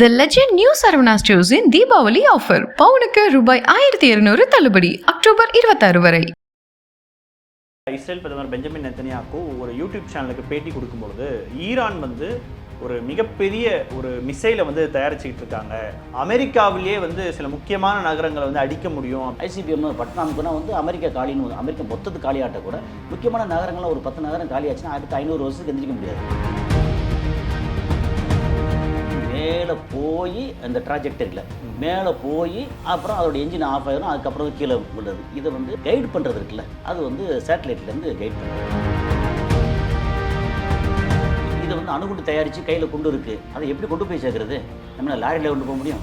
தி legend new Saravana ஸ்டோர்ஸின் Deepavali offer பவுனுக்கு ரூபாய் ஆயிரத்தி இருநூறு தள்ளுபடி அக்டோபர் இருபத்தாறு வரை இஸ்ரேல் பிரதமர் பெஞ்சமின் நெத்தனியாக்கு ஒரு யூடியூப் சேனலுக்கு பேட்டி கொடுக்கும்பொழுது ஈரான் வந்து ஒரு மிகப்பெரிய ஒரு மிசைலை வந்து தயாரிச்சுக்கிட்டு இருக்காங்க அமெரிக்காவிலேயே வந்து சில முக்கியமான நகரங்களை வந்து அடிக்க முடியும். ஐசிபிஎம் பட்னாமுக்குனா வந்து அமெரிக்கா காலின்னு வந்து அமெரிக்கா மொத்தத்து காலியாட்ட கூட முக்கியமான நகரங்கள்லாம் ஒரு பத்து நகரம் காலியாச்சுன்னா அடுத்த ஐநூறு வருஷத்துக்கு எந்திரிக்க முடியாது. மேலே போய் அந்த ட்ராஜெக்டரியில் மேலே போய் அப்புறம் அதோட என்ஜின் ஆஃப் ஆகிடும் அதுக்கப்புறம் கீழே விழுது இதை வந்து கைட் பண்ணுறது இருக்குல்ல. அது வந்து சேட்டலைட்லேருந்து கைட் பண்ணுறது இதை வந்து அணுகுண்டு தயாரித்து கையில் கொண்டு இருக்குது அதை எப்படி கொண்டு போய் சேர்க்குறது? நம்மளால் லாரியில் கொண்டு போக முடியும்?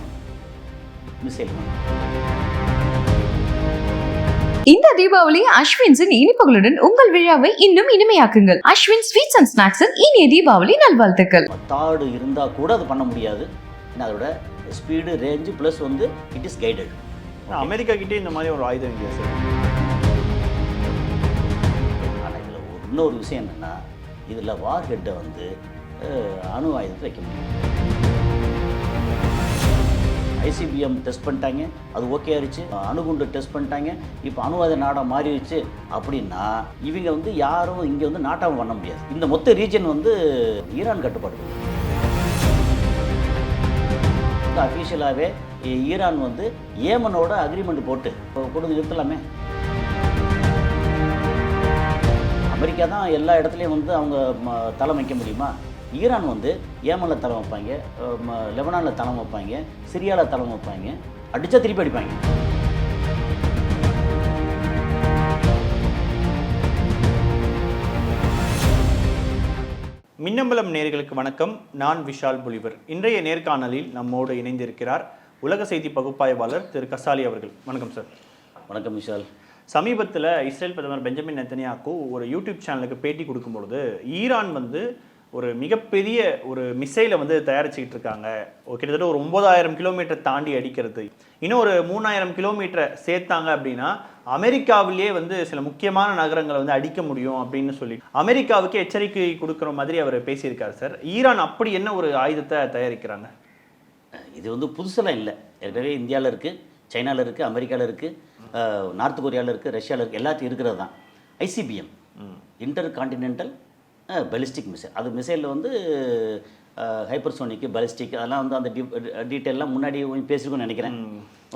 மிஸ் மிசைல் இந்த தீபாவளி அஸ்வின்ஸின் இனிப்புகளுடன் உங்கள் விழாவை இன்னும் இனிமையாக்குங்கள். அஸ்வின் ஸ்வீட்ஸ் அண்ட் ஸ்நாக்ஸின் இனிய தீபாவளி நல்வாழ்த்துக்கள். தாடு இருந்தால் கூட அது பண்ண முடியாது. அதோட ஸ்பீடு ரேஞ்சு ப்ளஸ் வந்து இட் இஸ் கைடட் அமெரிக்கா கிட்டே இந்த மாதிரி ஒரு ஆயுதம் இல்லையா சார்? ஆனால் இதில் இன்னொரு விஷயம் என்னென்னா இதில் வார் ஹெட்டை வந்து அணு ஆயுதத்தை வைக்க முடியும். ஐசிபிஎம் டெஸ்ட் பண்ணிட்டாங்க. அது ஓகே ஆயிடுச்சு அணுகுண்டு டெஸ்ட் பண்ணிட்டாங்க. இப்போ அணுவாத நாடாக மாறிடுச்சு அப்படின்னா இவங்க வந்து யாரும் இங்கே வந்து நாட்டாமல் பண்ண முடியாது. இந்த மொத்த ரீஜன் வந்து ஈரான் கட்டுப்பாடு. அஃபீஷியலாகவே ஈரான் வந்து ஏமனோட அக்ரிமெண்ட் போட்டு கொடுத்து நிறுத்தலாமே. அமெரிக்கா தான் எல்லா இடத்துலையும் வந்து அவங்க ம- வைக்க முடியுமா? ஈரான் வந்து ஏமனில் தளம் வைப்பாங்க லெபனானில் தளம் வைப்பாங்க சிரியாவில் தளம் வைப்பாங்க அடித்தா திருப்பி அடிப்பாங்க. மின்னம்பலம் நேர்களுக்கு வணக்கம். நான் விஷால் புலிவர் இன்றைய நேர்காணலில் நம்மோடு இணைந்திருக்கிறார் உலக செய்தி பகுப்பாய்வாளர் திரு கசாலி அவர்கள். வணக்கம் சார். வணக்கம் விஷால். சமீபத்தில் இஸ்ரேல் பிரதமர் பெஞ்சமின் நெத்தனியாக்கு ஒரு யூடியூப் சேனலுக்கு பேட்டி கொடுக்கும்பொழுது ஈரான் வந்து ஒரு மிகப்பெரிய ஒரு மிசைலை வந்து தயாரிச்சுக்கிட்டு இருக்காங்க. கிட்டத்தட்ட ஒரு ஒன்பதாயிரம் கிலோமீட்டர் தாண்டி அடிக்கிறது. இன்னும் ஒரு மூணாயிரம் கிலோமீட்டரை சேர்த்தாங்க அப்படின்னா அமெரிக்காவிலேயே வந்து சில முக்கியமான நகரங்களை வந்து அடிக்க முடியும் அப்படின்னு சொல்லி. அமெரிக்காவுக்கு எச்சரிக்கை கொடுக்குற மாதிரி அவர் பேசியிருக்காரு சார். ஈரான் அப்படி என்ன ஒரு ஆயுதத்தை தயாரிக்கிறாங்க? இது வந்து புதுசெல்லாம் இல்லை. ஏற்கனவே இந்தியாவில் இருக்குது சைனாவில் இருக்குது அமெரிக்காவில் இருக்குது நார்த் கொரியாவில் இருக்குது ரஷ்யாவில் இருக்குது எல்லாத்தையும் இருக்கிறது தான். ICBM intercontinental ballistic missile அது மிசைலில் வந்து ஹைப்பர்சோனிக்கு பலிஸ்டிக் அதெல்லாம் வந்து அந்த டீட்டெயிலாம் முன்னாடி கொஞ்சம் பேசிருக்கோம்னு நினைக்கிறேன்.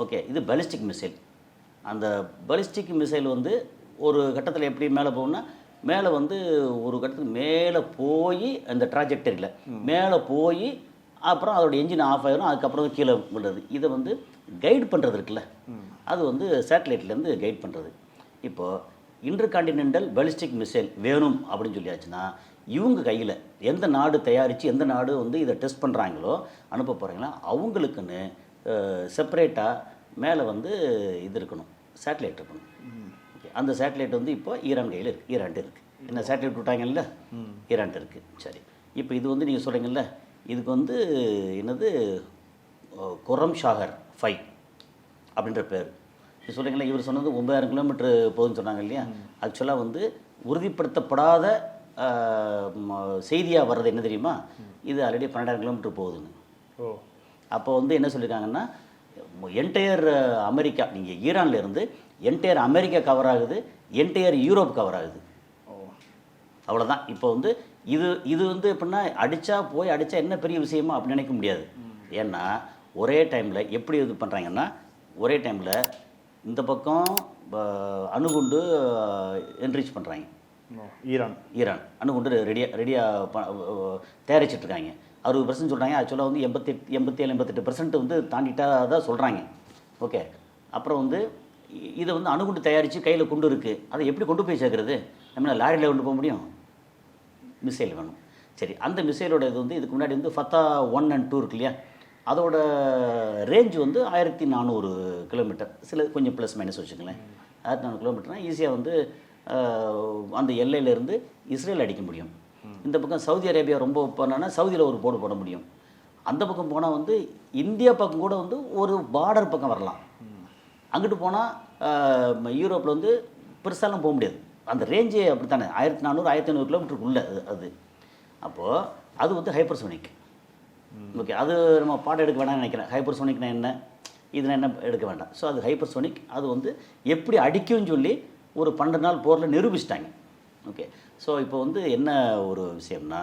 ஓகே இது பலிஸ்டிக் மிசைல் அந்த பலிஸ்டிக் மிசைல் வந்து ஒரு கட்டத்தில் எப்படி மேலே போகும்னா மேலே வந்து ஒரு கட்டத்துக்கு மேலே போய் அந்த ட்ராஜெக்டரியில் மேலே போய் அப்புறம் அதோட என்ஜின் ஆஃப் ஆயிரும் அதுக்கப்புறம் கீழே விழுறது. இதை வந்து கைட் பண்ணுறது இருக்குல்ல. அது வந்து சேட்டலைட்லேருந்து கைட் பண்ணுறது இப்போது இன்டர் கான்டினென்டல் பலிஸ்டிக் மிசைல் வேணும் அப்படின்னு சொல்லியாச்சுன்னா இவங்க கையில் எந்த நாடு தயாரித்து எந்த நாடு வந்து இதை டெஸ்ட் பண்ணுறாங்களோ அனுப்ப போகிறாங்களோ அவங்களுக்குன்னு செப்பரேட்டாக மேலே வந்து இது இருக்கணும் சேட்டலைட் இருக்கணும். ஓகே அந்த சேட்டலைட் வந்து இப்போ ஈரான் கையில் இருக்குது ஈரான்ட்டு இருக்குது என்ன சேட்டலைட் விட்டாங்கல்ல? ஈரான்ட்டு இருக்குது சரி. இப்போ இது வந்து நீங்கள் சொல்கிறீங்கல்ல இதுக்கு வந்து என்னது குரம் ஷாகர் ஃபைவ் அப்படின்ற பேர். சொல்கிறீங்களா இவர் சொன்னது ஒன்பதாயிரம் கிலோமீட்டர் போகுதுன்னு சொன்னாங்க இல்லையா? ஆக்சுவலாக வந்து உறுதிப்படுத்தப்படாத செய்தியாக வர்றது என்ன தெரியுமா? இது ஆல்ரெடி பன்னெண்டாயிரம் கிலோமீட்டர் போகுதுன்னு. ஓ. அப்போ வந்து என்ன சொல்லியிருக்காங்கன்னா என்டையர் அமெரிக்கா நீங்கள் ஈரான்ல இருந்து என்டையர் அமெரிக்கா கவர் ஆகுது என்டையர் யூரோப் கவர் ஆகுது. அவ்வளோதான் இப்போ வந்து இது இது வந்து எப்படின்னா அடித்தா போய் அடித்தா என்ன பெரிய விஷயமா அப்படி நினைக்க முடியாது. ஏன்னா ஒரே டைமில் எப்படி இது பண்ணுறாங்கன்னா ஒரே டைமில் இந்த பக்கம் அணுகுண்டு என்ரிச் பண்ணுறாங்க ஈரான். ஈரான். அணுகுண்டு ரெடியாக ரெடியாக தயாரிச்சிட்டு இருக்காங்க அறுபது பர்சன்ட் சொல்கிறாங்க ஆக்சுவலாக வந்து எண்பத்தி எண்பத்தி ஏழு எண்பத்தெட்டு பர்சன்ட் வந்து தாண்டிட்டா தான் சொல்கிறாங்க ஓகே. அப்புறம் வந்து இதை வந்து அணுகுண்டு தயாரித்து கையில் கொண்டு இருக்குது அதை எப்படி கொண்டு போய் சேர்க்கறது? நம்ம லாரியில் கொண்டு போக முடியும்? மிசைல் வேணும். சரி அந்த மிசைலோட இது வந்து இதுக்கு முன்னாடி வந்து ஃபத்தா ஒன் அண்ட் டூ இருக்கு இல்லையா? அதோட ரேஞ்ச் வந்து ஆயிரத்தி நானூறு கிலோமீட்டர் சில கொஞ்சம் ப்ளஸ் மைனஸ் வச்சுக்கங்களேன். ஆயிரத்தி நானூறு கிலோமீட்டர்னால் ஈஸியாக வந்து அந்த எல்லையிலேருந்து இஸ்ரேல் அடிக்க முடியும். இந்த பக்கம் சவுதி அரேபியா ரொம்ப பண்ணான்னா சவுதியில் ஒரு போடு போட முடியும். அந்த பக்கம் போனால் வந்து இந்தியா பக்கம் கூட வந்து ஒரு பார்டர் பக்கம் வரலாம். அங்கிட்டு போனால் யூரோப்பில் வந்து பெருசாலாம் போக முடியாது. அந்த ரேஞ்சே அப்படி தானே ஆயிரத்தி நானூறு ஆயிரத்தி ஐநூறு கிலோமீட்டருக்குள்ளே அது அது. அப்போது அது வந்து ஹைப்பர்சோனிக் ஓகே அது நம்ம பாடம் எடுக்க வேணாம்னு நினைக்கிறேன். ஹைப்பர்சோனிக்னா என்ன? இதில் என்ன எடுக்க வேண்டாம். ஸோ அது ஹைப்பர்சோனிக் அது வந்து எப்படி அடிக்கும்னு சொல்லி ஒரு பன்னெண்டு நாள் போரில் நிரூபிச்சிட்டாங்க. ஓகே ஸோ இப்போ வந்து என்ன ஒரு விஷயம்னா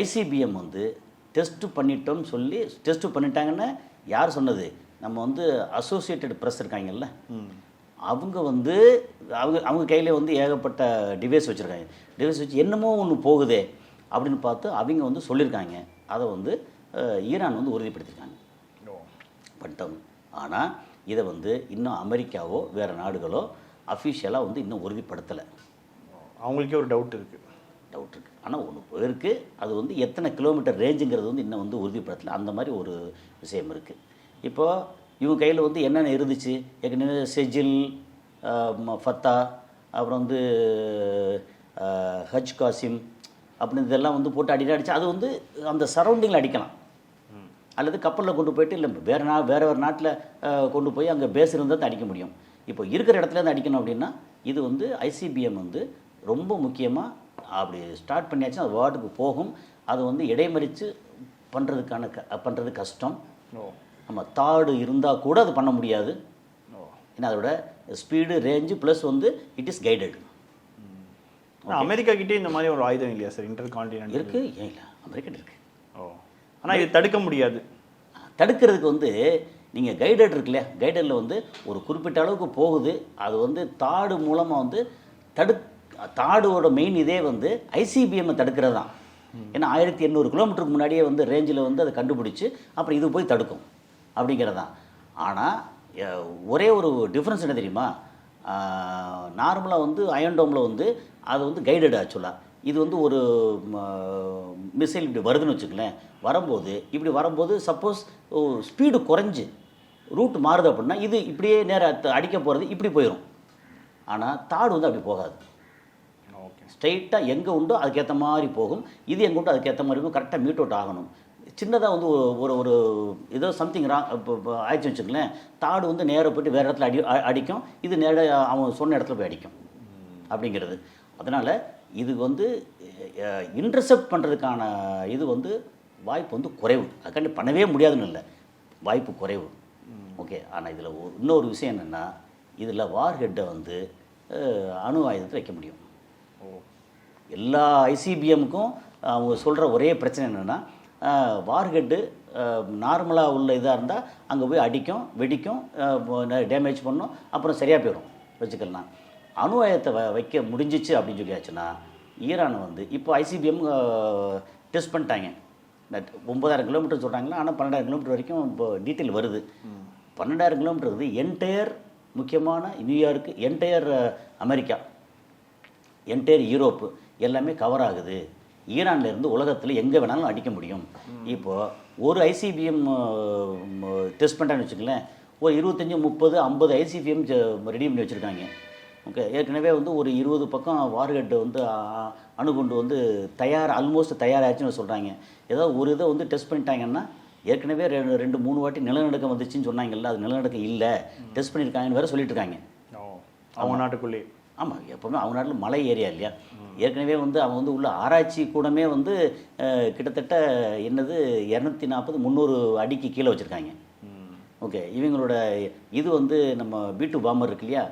ஐசிபிஎம் வந்து டெஸ்ட் பண்ணிட்டோம்னு சொல்லி டெஸ்ட் பண்ணிட்டாங்கன்னு யார் சொன்னது? நம்ம வந்து அசோசியேட்டட் ப்ரெஸ் இருக்காங்கல்ல? அவங்க வந்து அவங்க அவங்க கையில் வந்து ஏகப்பட்ட டிவைஸ் வச்சுருக்காங்க. டிவைஸ் வச்சு என்னமோ ஒன்று போகுதே அப்படின்னு பார்த்து அவங்க வந்து சொல்லியிருக்காங்க. அதை வந்து ஈரான் வந்து உறுதிப்படுத்தியிருக்காங்க பண்ணிட்டாங்க ஆனால் இதை வந்து இன்னும் அமெரிக்காவோ வேறு நாடுகளோ அஃபிஷியலாக வந்து இன்னும் உறுதிப்படுத்தலை. அவங்களுக்கே ஒரு டவுட் இருக்கு. டவுட் இருக்குது ஆனால் ஒன்று போயிருக்கு அது வந்து எத்தனை கிலோமீட்டர் ரேஞ்சுங்கிறது வந்து இன்னும் வந்து உறுதிப்படுத்தலை. அந்த மாதிரி ஒரு விஷயம் இருக்குது இப்போ இவங்க கையில் வந்து என்னென்ன இருந்துச்சு? ஏற்கனவே செஜில் ஃபத்தா அப்புறம் வந்து ஹஜ் காசிம் அப்படின்னு இதெல்லாம் வந்து போட்டு அடி அடிச்சு அது வந்து அந்த சரௌண்டிங்கில் அடிக்கலாம். அல்லது கப்பலில் கொண்டு போயிட்டு இல்லை வேறு நா வேறு வேறு நாட்டில் கொண்டு போய் அங்கே பேஸ் இருந்தால் தான் அடிக்க முடியும். இப்போ இருக்கிற இடத்துல இருந்து அடிக்கணும் அப்படின்னா இது வந்து ஐசிபிஎம் வந்து ரொம்ப முக்கியமாக அப்படி ஸ்டார்ட் பண்ணியாச்சுன்னா அது வார்டுக்கு போகும். அது வந்து இடைமறித்து பண்ணுறதுக்கான க பண்ணுறது கஷ்டம். நம்ம தாடு இருந்தால் கூட அது பண்ண முடியாது. ஏன்னா அதோட ஸ்பீடு ரேஞ்சு ப்ளஸ் வந்து இட் இஸ் கைடட் அமெரிக்கா கிட்டே இந்த மாதிரி ஒரு ஆயுதம் இல்லையா சார்? இன்டர் கான்டினென்ட் இருக்குது ஏன் இல்லை? அமெரிக்கன் இருக்குது ஓ. ஆனால் இது தடுக்க முடியாது. தடுக்கிறதுக்கு வந்து நீங்கள் கைடட் இருக்கு இல்லையா? கைடரில் வந்து ஒரு குறிப்பிட்ட அளவுக்கு போகுது. அது வந்து தாடு மூலமாக வந்து தடு தாடோட மெயின் இதே வந்து ஐசிபிஎம்மை தடுக்கிறது தான் ஏன்னா ஆயிரத்தி எண்ணூறு கிலோமீட்டருக்கு முன்னாடியே வந்து ரேஞ்சில் வந்து அதை கண்டுபிடிச்சி அப்புறம் இது போய் தடுக்கும். அப்படிங்கிறது தான் ஆனால் ஒரே ஒரு டிஃப்ரென்ஸ் என்ன தெரியுமா? நார்மலாக வந்து அயன்டோமில் வந்து அது வந்து கைடட் ஆக்சுவலாக இது வந்து ஒரு மிசைல் இப்படி வருதுன்னு வச்சுக்கலேன் வரும்போது இப்படி வரும்போது சப்போஸ் ஸ்பீடு குறைஞ்சு ரூட் மாறுது அப்படின்னா இது இப்படியே நேராக அடிக்க போகிறது இப்படி போயிடும் ஆனால் தாடு வந்து அப்படி போகாது. ஓகே. ஸ்ட்ரைட்டாக எங்கே உண்டோ அதுக்கேற்ற மாதிரி போகும். இது எங்கே உண்டோ அதுக்கேற்ற மாதிரி இருக்கும் கரெக்டாக மீட் அவுட் ஆகணும். சின்னதாக வந்து ஒரு- ஒரு ஏதோ சம்திங் ரா இப்போ ஆயிடுச்சு வச்சுக்கலேன் தாடு வந்து நேராக போயிட்டு வேறு இடத்துல அடி அடிக்கும். இது நேராக அவன் சொன்ன இடத்துல போய் அடிக்கும். அப்படிங்கிறது. அதனால் இது வந்து இன்டர்செப்ட் பண்ணுறதுக்கான இது வந்து வாய்ப்பு வந்து குறைவு. அதுக்காண்டி பண்ணவே முடியாதுன்னு இல்லை. வாய்ப்பு குறைவு. ஓகே. ஆனால் இதில் இன்னொரு விஷயம் என்னென்னா இதில் வார்ஹெட்டை வந்து அஹ், அணு ஆயுதத்தை வைக்க முடியும். ஓ. எல்லா ஐசிபிஎம்முக்கும் அவங்க சொல்கிற ஒரே பிரச்சனை என்னென்னா வார்ஹெட்டு நார்மலாக உள்ள இதாக இருந்தால் அங்கே போய் அடிக்கும் வெடிக்கும் டேமேஜ் பண்ணும் அப்புறம் சரியாக போயிடும் வச்சுக்கலாம் அணு ஆயுதத்தை வ வைக்க முடிஞ்சிச்சு அப்படின்னு சொல்லியாச்சுன்னா ஈரான் வந்து இப்போ ஐசிபிஎம் டெஸ்ட் பண்ணிட்டாங்க. ஒம்பதாயிரம் கிலோமீட்டர் சொல்கிறாங்களா ஆனால் பன்னெண்டாயிரம் கிலோமீட்டர் வரைக்கும் இப்போ டீட்டெயில் வருது. பன்னெண்டாயிரம் கிலோமீட்டர் வந்து என்டையர் முக்கியமான நியூயார்க்கு என்டையர் அமெரிக்கா என்டையர் யூரோப்பு எல்லாமே கவர் ஆகுது. ஈரான்ல இருந்து உலகத்தில் எங்கே வேணாலும் அடிக்க முடியும். இப்போ ஒரு ஐசிபிஎம் டெஸ்ட் பண்ணுறான்னு வச்சுக்கலேன் ஒரு இருபத்தஞ்சி முப்பது ஐம்பது ஐசிபிஎம் ரெடி பண்ணி வச்சுருக்காங்க. ஓகே ஏற்கனவே வந்து ஒரு இருபது பக்கம் வார்ஹெட் வந்து அணுகுண்டு வந்து தயார் ஆல்மோஸ்ட் தயாராச்சுன்னு சொல்கிறாங்க ஏதாவது ஒரு இதை வந்து டெஸ்ட் பண்ணிட்டாங்கன்னா ஏற்கனவே ரெண்டு ரெண்டு மூணு வாட்டி நிலநடுக்கம் வந்துச்சுன்னு சொன்னாங்கல்ல அது நிலநடுக்கம் இல்லை. டெஸ்ட் பண்ணியிருக்காங்கன்னு வேறு சொல்லிட்டு இருக்காங்க. அவங்க நாட்டுக்குள்ளே ஆமாம் எப்போவுமே அவங்க நாட்டில் மலை ஏரியா இல்லையா? ஏற்கனவே வந்து அவங்க வந்து உள்ள ஆராய்ச்சி கூடமே வந்து கிட்டத்தட்ட என்னது இரநூத்தி நாற்பது முந்நூறு அடிக்கு கீழே வச்சுருக்காங்க. ஓகே இவங்களோட இது வந்து நம்ம பீட்டு பாம்பர் இருக்கு இல்லையா?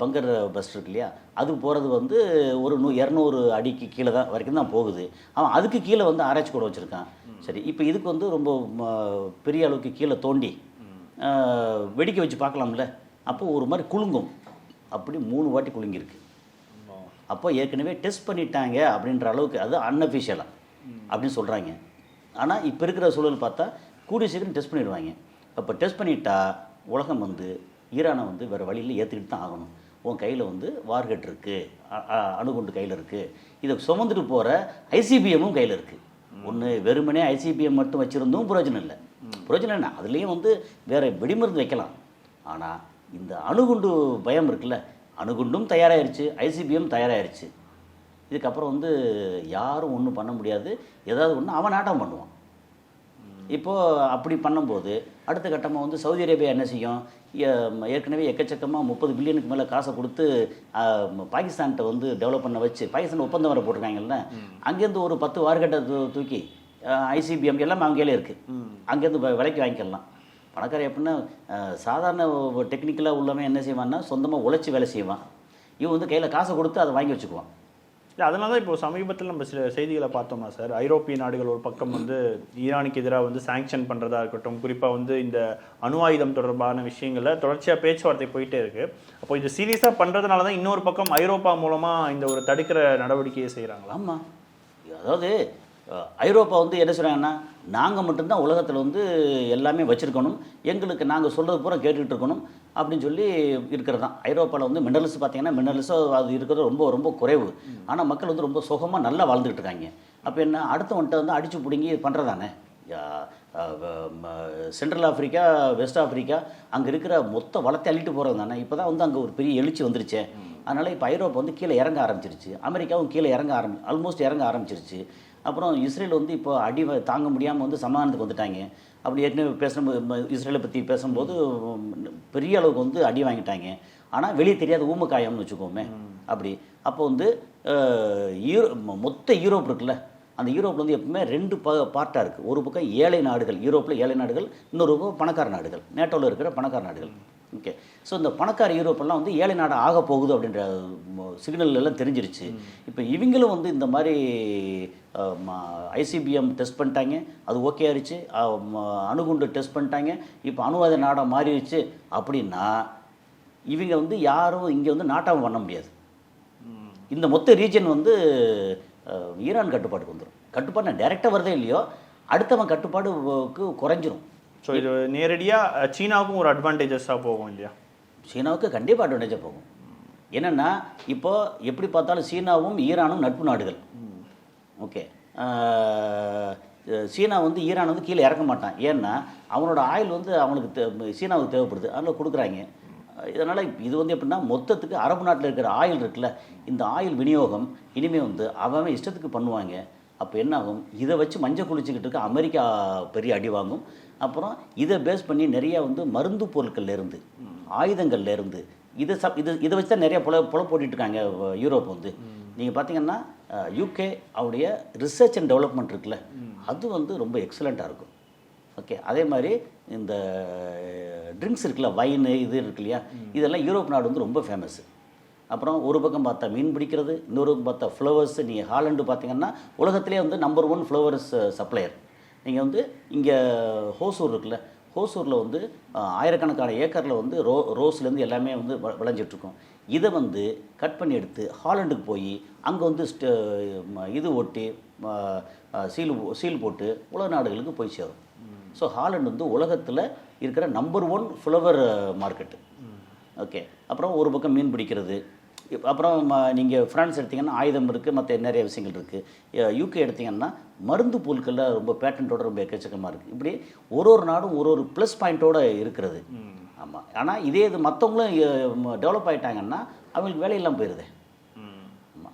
பங்கர் பஸ்ட் இருக்கு இல்லையா? அது போகிறது வந்து ஒரு நூ இரநூறு அடிக்கு கீழே தான் வரைக்கும் தான் போகுது. அவன் அதுக்கு கீழே வந்து ஆராய்ச்சி கூட வச்சுருக்கான். சரி இப்போ இதுக்கு வந்து ரொம்ப பெரிய அளவுக்கு கீழே தோண்டி வெடிக்க வச்சு பார்க்கலாம்ல? அப்போ ஒரு மாதிரி குலுங்கும். அப்படி மூணு வாட்டி குலுங்கியிருக்கு. அப்போ ஏற்கனவே டெஸ்ட் பண்ணிட்டாங்க அப்படின்ற அளவுக்கு அது அன்அஃபிஷியலாக அப்படின்னு சொல்கிறாங்க ஆனால் இப்போ இருக்கிற சூழல் பார்த்தா கூடிய சீக்கிரம் டெஸ்ட் பண்ணிடுவாங்க. அப்போ டெஸ்ட் பண்ணிட்டா உலகம் வந்து ஈரானை வந்து வேறு வழியில் ஏற்றுக்கிட்டு தான் ஆகணும். உன் கையில் வந்து வார்கட் இருக்குது அணுகுண்டு கையில் இருக்குது இதை சுமந்துட்டு போகிற ஐசிபிஎம்மும் கையில் இருக்குது ஒன்று வெறுமனே ஐசிபிஎம் மட்டும் வச்சுருந்தும் பிரயோஜனம் இல்லை. பிரயோஜனம் என்ன அதுலேயும் வந்து வேறு வெடிமருந்து வைக்கலாம். ஆனால் இந்த அணுகுண்டு பயம் இருக்குல்ல அணுகுண்டும் தயாராகிருச்சு ஐசிபிஎம் தயாராகிருச்சு இதுக்கப்புறம் வந்து யாரும் ஒன்றும் பண்ண முடியாது. ஏதாவது ஒன்று அவன் நாட்டம் பண்ணுவான். இப்போது அப்படி பண்ணும்போது அடுத்த கட்டமாக வந்து சவுதி அரேபியா என்ன செய்யும்? ஏற்கனவே எக்கச்சக்கமாக முப்பது பில்லியனுக்கு மேலே காசை கொடுத்து பாகிஸ்தான்கிட்ட வந்து டெவலப் பண்ண வச்சு பாகிஸ்தான் ஒப்பந்தம் வர போட்டிருக்காங்கல்ல? அங்கேருந்து ஒரு பத்து வார்கட்டை தூக்கி ஐசிபிஎம் எல்லாம் அவங்க கையில இருக்குது அங்கேருந்து விலைக்கு வாங்கிக்கலாம். பணக்காரன் எப்படின்னா சாதாரண டெக்னிக்கலாக உள்ளவன் என்ன செய்வான்னா சொந்தமாக உழைச்சி வேலை செய்வான். இவன் வந்து கையில் காசை கொடுத்து அதை வாங்கி வச்சுக்குவான். இல்லை அதனால தான் இப்போ சமீபத்தில் நம்ம சில செய்திகளை பார்த்தோமா சார்? ஐரோப்பிய நாடுகள் ஒரு பக்கம் வந்து ஈரானுக்கு எதிராக வந்து சாங்ஷன் பண்ணுறதா இருக்கட்டும் குறிப்பாக வந்து இந்த அணு ஆயுதம் தொடர்பான விஷயங்களில் தொடர்ச்சியாக பேச்சுவார்த்தை போயிட்டே இருக்கு. அப்போ இது சீரியஸாக பண்ணுறதுனால தான் இன்னொரு பக்கம் ஐரோப்பா மூலமாக இந்த ஒரு தடுக்கிற நடவடிக்கையை செய்கிறாங்களா ஆமாம் அதாவது ஐரோப்பா வந்து என்ன சொல்கிறாங்கன்னா நாங்கள் மட்டும்தான் உலகத்தில் வந்து எல்லாமே வச்சுருக்கணும். எங்களுக்கு நாங்கள் சொல்கிறது பூரா கேட்டுக்கிட்டு இருக்கணும் அப்படின்னு சொல்லி இருக்கிறது தான். ஐரோப்பாவில் வந்து மினரல்ஸ் பார்த்தீங்கன்னா மினரல்ஸும் அது இருக்கிறது ரொம்ப ரொம்ப குறைவு. ஆனால் மக்கள் வந்து ரொம்ப சுகமாக நல்லா வாழ்ந்துக்கிட்டு இருக்காங்க. அப்போ என்ன அடுத்தவன்ட்ட வந்து அடித்து பிடுங்கி பண்ணுறதானே சென்ட்ரல் ஆப்பிரிக்கா வெஸ்ட் ஆப்பிரிக்கா அங்கே இருக்கிற மொத்த வளத்தை அள்ளிட்டு போகிறது தானே இப்போ தான் வந்து அங்கே ஒரு பெரிய எழுச்சி வந்துருச்சே. அதனால் இப்போ ஐரோப்பா வந்து கீழே இறங்க ஆரம்பிச்சிருச்சு. அமெரிக்காவும் கீழே இறங்க ஆரம்பி ஆல்மோஸ்ட் இறங்க ஆரம்பிச்சிருச்சு. அப்புறம் இஸ்ரேல் வந்து இப்போ அடி தாங்க முடியாமல் வந்து சமாதானத்துக்கு வந்துட்டாங்க. அப்படி ஏற்கனவே பேசும்போது இஸ்ரேலை பற்றி பேசும்போது பெரிய அளவுக்கு வந்து அடி வாங்கிட்டாங்க. ஆனால் வெளியே தெரியாத ஊமக்காயம்னு வச்சுக்கோமே. அப்படி. அப்போ வந்து யூரோ மொ- மொத்த யூரோப் இருக்குல்ல. அந்த யூரோப்பில் வந்து எப்பவுமே ரெண்டு ப பார்ட்டாக இருக்குது ஒரு பக்கம் ஏழை நாடுகள் யூரோப்பில் ஏழை நாடுகள் இன்னொரு பக்கம் பணக்கார நாடுகள். நேட்டோவில் இருக்கிற பணக்கார நாடுகள். ஓகே. ஸோ இந்த பணக்கார யூரோப்பெல்லாம் வந்து ஏழை நாடு ஆக போகுது அப்படின்ற சிக்னல் எல்லாம் தெரிஞ்சிருச்சு. இப்போ இவங்களும் வந்து இந்த மாதிரி ஐசிபிஎம் டெஸ்ட் பண்ணிட்டாங்க. அது ஓகே ஆயிடுச்சு அணுகுண்டு டெஸ்ட் பண்ணிட்டாங்க. இப்போ அணுவாத நாடாக மாறிடுச்சு அப்படின்னா இவங்க வந்து யாரும் இங்கே வந்து நாட்டாமல் பண்ண முடியாது. இந்த மொத்த ரீஜன் வந்து ஈரான் கட்டுப்பாட்டுக்கு வந்துடும் கட்டுப்பாடு டைரெக்டாக வருதே இல்லையோ அடுத்தவன் கட்டுப்பாடுக்கு குறைஞ்சிரும். ஸோ இது நேரடியாக சீனாவுக்கும் ஒரு அட்வான்டேஜஸாக போகும் இல்லையா? சீனாவுக்கு கண்டிப்பாக அட்வான்டேஜாக போகும். என்னென்னா இப்போ எப்படி பார்த்தாலும் சீனாவும் ஈரானும் நட்பு நாடுகள். ஓகே. சீனா வந்து ஈரான் வந்து கீழே இறக்க மாட்டான். ஏன்னா அவனோட ஆயில் வந்து அவனுக்கு தே- சீனாவுக்கு தேவைப்படுது. அதில் கொடுக்குறாங்க. இதனால் இது வந்து எப்படின்னா மொத்தத்துக்கு அரபு நாட்டில் இருக்கிற ஆயில் இருக்குல்ல இந்த ஆயில் விநியோகம் இனிமேல் வந்து அவன் இஷ்டத்துக்கு பண்ணுவாங்க. அப்போ என்ன ஆகும்? இதை வச்சு மஞ்சள் குளிச்சுக்கிட்டு இருக்க அமெரிக்கா பெரிய அடி வாங்கும். அப்புறம் இதை பேஸ் பண்ணி நிறைய வந்து மருந்து பொருட்கள்லேருந்து ஆயுதங்கள்லேருந்து இதை சப் இது இதை வச்சு தான் நிறைய புல புல போட்டுட்டு இருக்காங்க யூரோப் வந்து. நீங்கள் பார்த்தீங்கன்னா யூகே அவருடைய ரிசர்ச் அண்ட் டெவலப்மெண்ட் இருக்குல்ல அது வந்து ரொம்ப எக்ஸலண்ட்டாக இருக்கும். ஓகே அதே மாதிரி இந்த ட்ரிங்க்ஸ் இருக்குல்ல வைனு இது இருக்கு இல்லையா இதெல்லாம் யூரோப் நாடு வந்து ரொம்ப ஃபேமஸ்ஸு அப்புறம் ஒரு பக்கம் பார்த்தா மீன் பிடிக்கிறது இன்னொரு பக்கம் பார்த்தா ஃப்ளவர்ஸ் நீங்கள் ஹாலண்டு பார்த்தீங்கன்னா உலகத்திலே வந்து நம்பர் ஒன் ஃப்ளவர்ஸ் சப்ளையர் நீங்கள் வந்து இங்கே ஹோசூர் இருக்குல்ல ஹோசூரில் வந்து ஆயிரக்கணக்கான ஏக்கரில் வந்து ரோ ரோஸ்லேருந்து எல்லாமே வந்து வ- விளைஞ்சிட்ருக்கோம் இதை வந்து கட் பண்ணி எடுத்து ஹாலண்டுக்கு போய் அங்கே வந்து இது ஒட்டி சீல் சீல் போட்டு உலக நாடுகளுக்கு போய் சேரும். ஸோ ஹாலண்ட் வந்து உலகத்தில் இருக்கிற number one flower market okay அப்புறம் ஒரு பக்கம் மீன் பிடிக்கிறது. அப்புறம் நீங்கள் ஃப்ரான்ஸ் எடுத்தீங்கன்னா ஆயுதம் இருக்குது மற்ற நிறைய விஷயங்கள் இருக்குது யூகே எடுத்தீங்கன்னா மருந்து பொருட்களில் ரொம்ப பேட்டன்ட்டோட ரொம்ப எக்கச்சக்கமாக இருக்குது இப்படி ஒரு ஒரு நாடும் ஒரு ஒரு ப்ளஸ் பாயிண்ட்டோட இருக்கிறது. ஆமாம் ஆனால் இதே இது மற்றவங்களும் டெவலப் ஆயிட்டாங்கன்னா அவங்களுக்கு வேலையெல்லாம் போயிடுது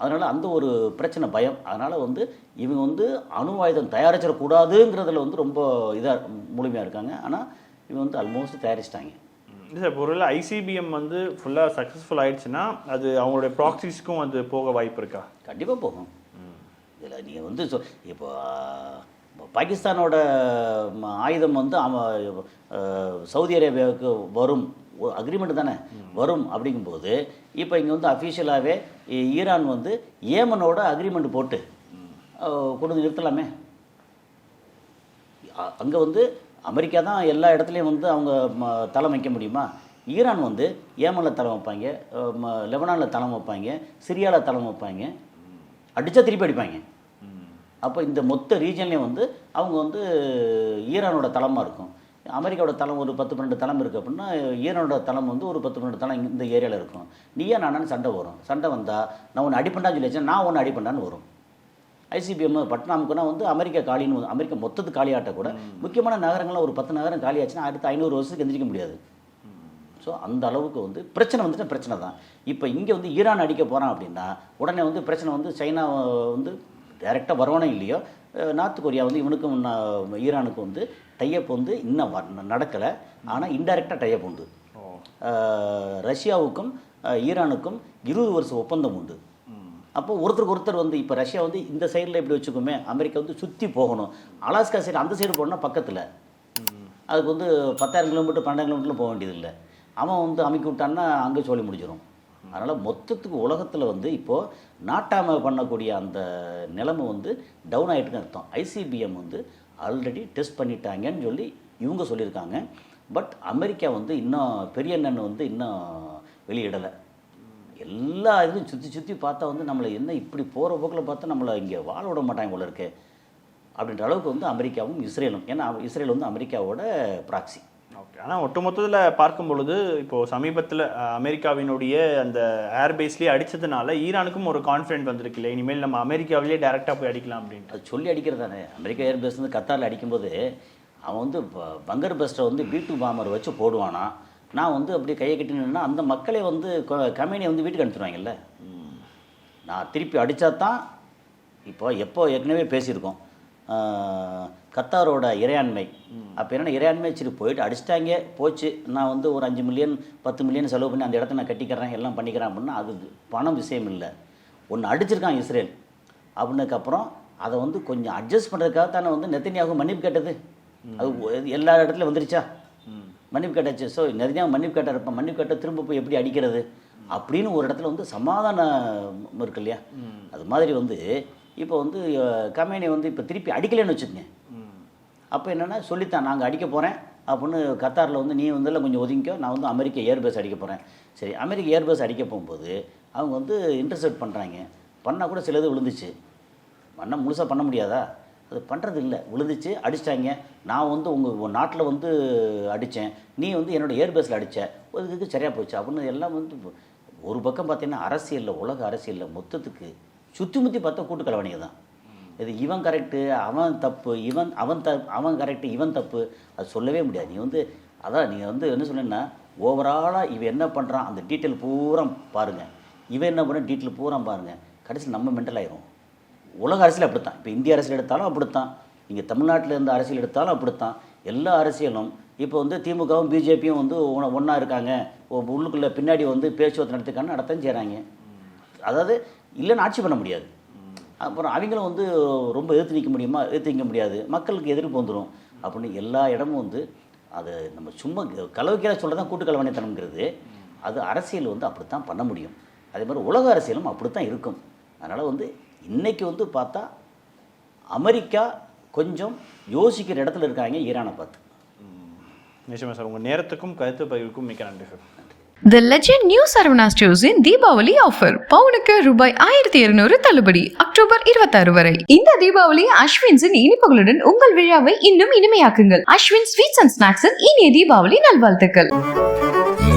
அதனால் அந்த ஒரு பிரச்சனை பயம். அதனால் வந்து இவங்க வந்து அணு ஆயுதம் தயாரிச்சிடக்கூடாதுங்கிறதுல வந்து ரொம்ப இதாக முழுமையாக இருக்காங்க. ஆனால் இவங்க வந்து ஆல்மோஸ்ட் தயாரிச்சிட்டாங்க. இல்லை சார் ஒருவேளை ஐசிபிஎம் வந்து ஃபுல்லாக சக்ஸஸ்ஃபுல் ஆயிடுச்சுன்னா அது அவங்களுடைய ப்ராக்சிஸ்க்கும் அது போக வாய்ப்பு இருக்கா? கண்டிப்பாக போகும். இதில் நீங்கள் வந்து இப்போ பாகிஸ்தானோட ஆயுதம் வந்து சவுதி அரேபியாவுக்கு வரும். அக்ரிமெண்ட் தானே? வரும் அப்படிங்கும்போது இப்போ இங்கே வந்து அஃபீஷியலாகவே ஈரான் வந்து ஏமனோட அக்ரிமெண்ட் போட்டு கொண்டு வந்து நிறுத்தலாமே? அங்கே வந்து அமெரிக்கா தான் எல்லா இடத்துலையும் வந்து அவங்க ம, தளம் வைக்க முடியுமா? ஈரான் வந்து ஏமனில் தளம் வைப்பாங்க லெபனானில் தளம் வைப்பாங்க சிரியாவில் தளம் வைப்பாங்க அடித்தா திருப்பி அடிப்பாங்க. அப்போ இந்த மொத்த ரீஜன்லேயும் வந்து அவங்க வந்து ஈரானோட தளமாக இருக்கும். அமெரிக்காவோட தளம் ஒரு பத்து பன்னெண்டு தளம் இருக்குது அப்படின்னா ஈரானோட தளம் வந்து ஒரு பத்து பன்னெண்டு தளம் இந்த ஏரியாவில் இருக்கும். நீயா நானான்னு சண்டை வரும். சண்டை வந்தால் நான் ஒன்று அடிப்பண்டான்னு சொல்லி நான் ஒன்று அடிப்பண்டான்னு வரும். ஐசிபிஎம் பட்னாமுக்குனா வந்து அமெரிக்கா காலின்னு அமெரிக்கா மொத்தத்து காலியாட்ட கூட முக்கியமான நகரங்கள்லாம் ஒரு பத்து நகரம் காலியாச்சுன்னா அடுத்த ஐநூறு வருஷத்துக்கு எந்திரிக்க முடியாது. ஸோ அந்த அளவுக்கு வந்து பிரச்சனை வந்துட்டு பிரச்சனை தான் இப்போ இங்கே வந்து ஈரான் அடிக்க போகிறான் அப்படின்னா உடனே வந்து பிரச்சனை வந்து சைனா வந்து டைரெக்டாக வரவனே இல்லையோ நார்த் கொரியா வந்து இவனுக்கும் ஈரானுக்கும் வந்து டைப் வந்து இன்னும் நடக்கலை. ஆனால் இன்டைரக்டாக டைப் உண்டு. ரஷ்யாவுக்கும் ஈரானுக்கும் இருபது வருஷம் ஒப்பந்தம் உண்டு. அப்போ ஒருத்தருக்கு ஒருத்தர் வந்து இப்போ ரஷ்யா வந்து இந்த சைடில் இப்படி வச்சுக்கோமே அமெரிக்கா வந்து சுற்றி போகணும். அலாஸ்கா சைடு அந்த சைடு போகணும்னா பக்கத்தில். அதுக்கு வந்து பத்தாயிரம் கிலோமீட்டர் பன்னெண்டாயிரம் கிலோமீட்டர் போக வேண்டியதில்லை. அவன் வந்து அமைக்கி விட்டான்னா அங்கே சோழி முடிஞ்சிடும் அதனால் மொத்தத்துக்கு உலகத்தில் வந்து இப்போது நாட்டாமை பண்ணக்கூடிய அந்த நிலைமை வந்து டவுன் ஆகிட்டுன்னு அர்த்தம். ஐசிபிஎம் வந்து ஆல்ரெடி டெஸ்ட் பண்ணிட்டாங்கன்னு சொல்லி இவங்க சொல்லியிருக்காங்க. பட் அமெரிக்கா வந்து இன்னும் பெரிய அண்ணன் வந்து இன்னும் வெளியிடலை. எல்லா இதுவும் சுற்றி சுற்றி பார்த்தா வந்து நம்மளை என்ன இப்படி போகிற போக்கில் பார்த்தா நம்மளை இங்கே வாழ விட மாட்டாங்க போல இருக்கு. அப்படின்ற அளவுக்கு வந்து அமெரிக்காவும் இஸ்ரேலும். ஏன்னா இஸ்ரேல் வந்து அமெரிக்காவோட ப்ராக்சி ஓகே ஆனால் ஒட்டுமொத்தத்தில் பார்க்கும் பொழுது இப்போது சமீபத்தில் அமெரிக்காவினுடைய அந்த ஏர்பேஸ்லேயே அடித்ததுனால ஈரானுக்கும் ஒரு கான்ஃபிடென்ட் வந்திருக்கு இல்லை இனிமேல் நம்ம அமெரிக்காவிலேயே டேரெக்டாக போய் அடிக்கலாம் அப்படின்ட்டு. அது சொல்லி அடிக்கிறது தானே. அமெரிக்கா ஏர்பேஸ் வந்து கத்தாரில் அடிக்கும்போது அவன் வந்து ப- பங்கர் பஸ்ட்டை வந்து பி டூ பாமர் வச்சு போடுவானா? நான் வந்து அப்படி கையை கட்டி நின்னா அந்த மக்களே வந்து கம்பெனியை வந்து வீட்டுக்கு அனுப்பிச்சிருவாங்கல்ல? நான் திருப்பி அடித்தா தான் இப்போ எப்போ ஏற்கனவே பேசியிருக்கோம். கத்தாரோட இறையாண்மை. அப்போ என்ன இறையாண்மை சரி போயிட்டு அடிச்சிட்டாங்க போச்சு. நான் வந்து ஒரு அஞ்சு மில்லியன் பத்து மில்லியன் செலவு பண்ணி அந்த இடத்த நான் கட்டிக்கிறேன் எல்லாம் பண்ணிக்கிறேன் அப்படின்னா அது பணம் விஷயம் இல்லை. ஒன்று அடிச்சிருக்கான் இஸ்ரேல். அப்படின்னதுக்கப்புறம் அதை வந்து கொஞ்சம் அட்ஜஸ்ட் பண்ணுறதுக்காக தானே வந்து நெத்தனியாகவும் மன்னிப்பு கேட்டது. அது எல்லா இடத்துலையும் வந்துருச்சா? மன்னிப்பு கேட்டாச்சு. ஸோ நிறையா மன்னிப்பு கேட்டார் இப்போ மன்னிப்பு கேட்டால் திரும்ப போய் எப்படி அடிக்கிறது? அப்படின்னு ஒரு இடத்துல வந்து சமாதானம் இருக்கு இல்லையா? அது மாதிரி வந்து இப்போ வந்து கம்பெனி வந்து இப்போ திருப்பி அடிக்கலைன்னு வச்சுக்கோங்க. அப்போ என்னென்னா சொல்லித்தான் நாங்கள் அடிக்க போகிறேன் அப்படின்னு கத்தாரில் வந்து நீ வந்து கொஞ்சம் ஒதுங்கிக்கோ. நான் வந்து அமெரிக்க ஏர்பேஸ் அடிக்க போகிறேன் சரி அமெரிக்க ஏர்பேஸ் அடிக்க போகும்போது அவங்க வந்து இன்டர்செப்ட் பண்ணுறாங்க பண்ணால் கூட சிலது விழுந்துச்சு. பண்ண முழுசாக பண்ண முடியாதா? அது பண்ணுறது இல்லை. விழுந்துச்சு அடிச்சிட்டாங்க. நான் வந்து உங்கள் நாட்டில் வந்து அடித்தேன் நீ வந்து என்னோடய ஏர்பேஸில் அடித்த இதுக்கு சரியாக போச்சு. அப்படின்னு எல்லாம் வந்து இப்போ ஒரு பக்கம் பார்த்தீங்கன்னா அரசியலில் உலக அரசியலில் மொத்தத்துக்கு சுற்றி முற்றி பார்த்தா கூட்டு கலவணிங்க தான் இது இவன் கரெக்டு அவன் தப்பு இவன் அவன் த அவன் கரெக்டு இவன் தப்பு அது சொல்லவே முடியாது. நீ வந்து அதான் நீங்கள் வந்து என்ன சொன்னீங்கன்னா ஓவராலாக இவன் என்ன பண்ணுறான் அந்த டீட்டெயில் பூரா பாருங்கள் இவன் என்ன பண்ணுறான் டீட்டெயில் பூரா பாருங்கள் கடைசியில் நம்ம மென்டல் ஆயிரும். உலக அரசியல் அப்படித்தான். இப்போ இந்திய அரசியல் எடுத்தாலும் அப்படித்தான். நீங்கள் தமிழ்நாட்டில் இருந்த அரசியல் எடுத்தாலும் அப்படித்தான். எல்லா அரசியலும் இப்போ வந்து திமுகவும் பிஜேபியும் வந்து ஒன்றா இருக்காங்க. உள்ளுக்குள்ளே பின்னாடி வந்து பேச்சுவார்த்தை நடத்திக்கான்னு நடத்தான் செய்கிறாங்க அதாவது இல்லைன்னு ஆட்சி பண்ண முடியாது. அப்புறம் அவங்களும் வந்து ரொம்ப எதிர்த்து நிற்க முடியுமா? எதிர்த்து நிற்க முடியாது. மக்களுக்கு எதிர்ப்பு வந்துடும் அப்படின்னு எல்லா இடமும் வந்து அது நம்ம சும்மா கலவைக்கெல்லாம் சொல்ல தான் கூட்டு கலவணைத்தனம்ங்கிறது அது அரசியல் வந்து அப்படித்தான் பண்ண முடியும். அதே மாதிரி உலக அரசியலும் அப்படித்தான் இருக்கும். அதனால் வந்து இன்றைக்கி வந்து பார்த்தா அமெரிக்கா கொஞ்சம் யோசிக்கிற இடத்துல இருக்காங்க ஈரானை பார்த்து. நிச்சயமா சார். உங்கள் நேரத்துக்கும் கருத்து பகிர்வுக்கும் மிக்க நன்றி sir. The legend new Saravana ஸ்டோர்ஸின் Deepavali offer பவுனுக்கு ரூபாய் ஆயிரத்தி இருநூறு தள்ளுபடி அக்டோபர் இருபத்தாறு வரை. இந்த தீபாவளி அஸ்வின்ஸின் இனிப்புகளுடன் உங்கள் விழாவை இன்னும் இனிமையாக்குங்கள். அஸ்வின் ஸ்வீட்ஸ் அண்ட் ஸ்நாக்ஸின் இனிய தீபாவளி நல்வாழ்த்துக்கள்.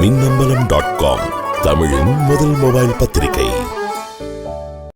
மின்னம்பலம் டாட் காம் தமிழின் முதல் மொபைல் பத்திரிகை.